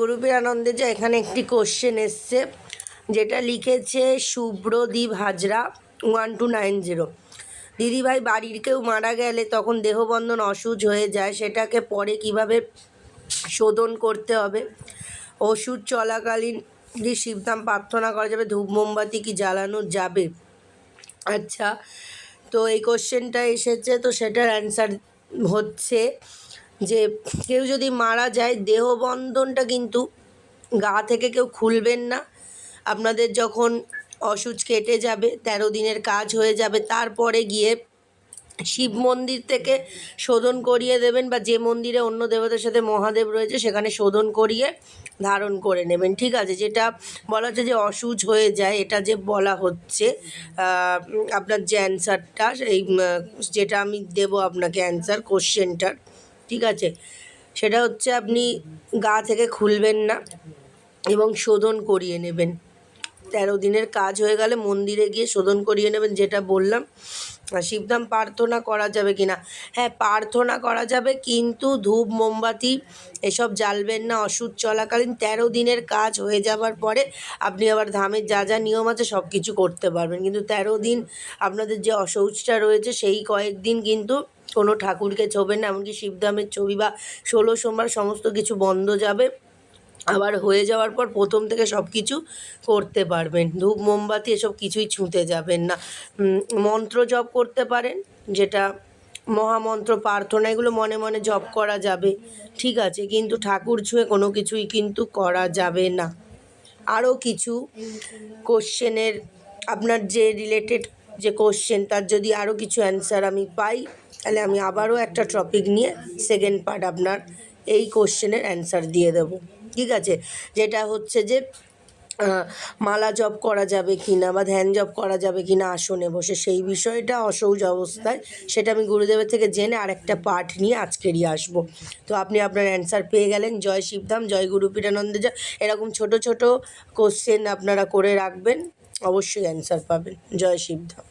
গুরুপীর আনন্দে যে এখানে একটি কোশ্চেন এসছে, যেটা লিখেছে Subhradeep Hazra one two nine zero দিদিভাই বাড়ির কেউ মারা গেলে তখন দেহবন্ধন অসুচ হয়ে যায়, সেটাকে পরে কীভাবে শোধন করতে হবে? ওষুধ চলাকালীন কি শিবধাম প্রার্থনা করা যাবে, ধূপ মোমবাতি কি জ্বালানো যাবে? আচ্ছা তো এই কোশ্চেনটা এসেছে, তো সেটার অ্যান্সার হচ্ছে যে কেউ যদি মারা যায়, দেহবন্ধনটা কিন্তু গা থেকে কেউ খুলবেন না। আপনাদের যখন অসুচ কেটে যাবে, তেরো দিনের কাজ হয়ে যাবে, তারপরে গিয়ে শিব মন্দির থেকে শোধন করিয়ে দেবেন বা যে মন্দিরে অন্য দেবতার সাথে মহাদেব রয়েছে, সেখানে শোধন করিয়ে ধারণ করে নেবেন। ঠিক আছে, যেটা বলা হচ্ছে যে অসুচ হয়ে যায়, এটা যে বলা হচ্ছে আপনার যে অ্যান্সারটা এই যেটা আমি দেবো আপনাকে অ্যান্সার কোশ্চেনটার ঠিক আছে? সেটা হচ্ছে আপনি গা থেকে খুলবেন না এবং শোধন করিয়ে নেবেন। তেরো দিনের কাজ হয়ে গেলে মন্দিরে গিয়ে শোধন করিয়ে নেবেন, যেটা বললাম। শিবধাম প্রার্থনা করা যাবে কি না হ্যাঁ প্রার্থনা করা যাবে, কিন্তু ধূপ, মোমবাতি এসব জ্বালবেন না ওষুধ চলাকালীন তেরো দিনের কাজ হয়ে যাবার পরে আপনি আবার ধামের যা যা নিয়ম আছে সব কিছু করতে পারবেন। কিন্তু তেরো দিন আপনাদের যে অশৌচটা রয়েছে, সেই কয়েকদিন কিন্তু কোনো ঠাকুরকে ছোবেন না, এমনকি শিবধামের ছবি বা ষোলো সোমবার সমস্ত কিছু বন্ধ যাবে। আবার হয়ে যাওয়ার পর প্রথম থেকে সব কিছু করতে পারবেন। ধূপ, মোমবাতি এসব কিছুই ছুঁতে যাবেন না। মন্ত্র জপ করতে পারেন, যেটা মহামন্ত্র, প্রার্থনা, এগুলো মনে মনে জপ করা যাবে। ঠিক আছে, কিন্তু ঠাকুর ছুঁয়ে কোনো কিছুই কিন্তু করা যাবে না। আরও কিছু কোশ্চেনের, আপনার যে রিলেটেড যে কোশ্চেন, তার যদি আরও কিছু অ্যান্সার আমি পাই তাহলে আমি আবারও একটা টপিক নিয়ে সেকেন্ড পার্ট আপনার এই কোশ্চেনের অ্যান্সার দিয়ে দেবো। ঠিক আছে? যেটা হচ্ছে যে মালা জব করা যাবে কি না বা ধ্যান জব করা যাবে কি না আসনে বসে, সেই বিষয়টা অসৌজ অবস্থায় সেটা আমি গুরুদেবের থেকে জেনে আরেকটা পাঠ নিয়ে আজকেরই আসব। তো আপনি আপনার অ্যান্সার পেয়ে গেলেন। জয় শিবধাম, জয় গুরু পীরানন্দে জয়। এরকম ছোট ছোট কোশ্চেন আপনারা করে রাখবেন, অবশ্যই অ্যান্সার পাবেন। জয় শিবধাম।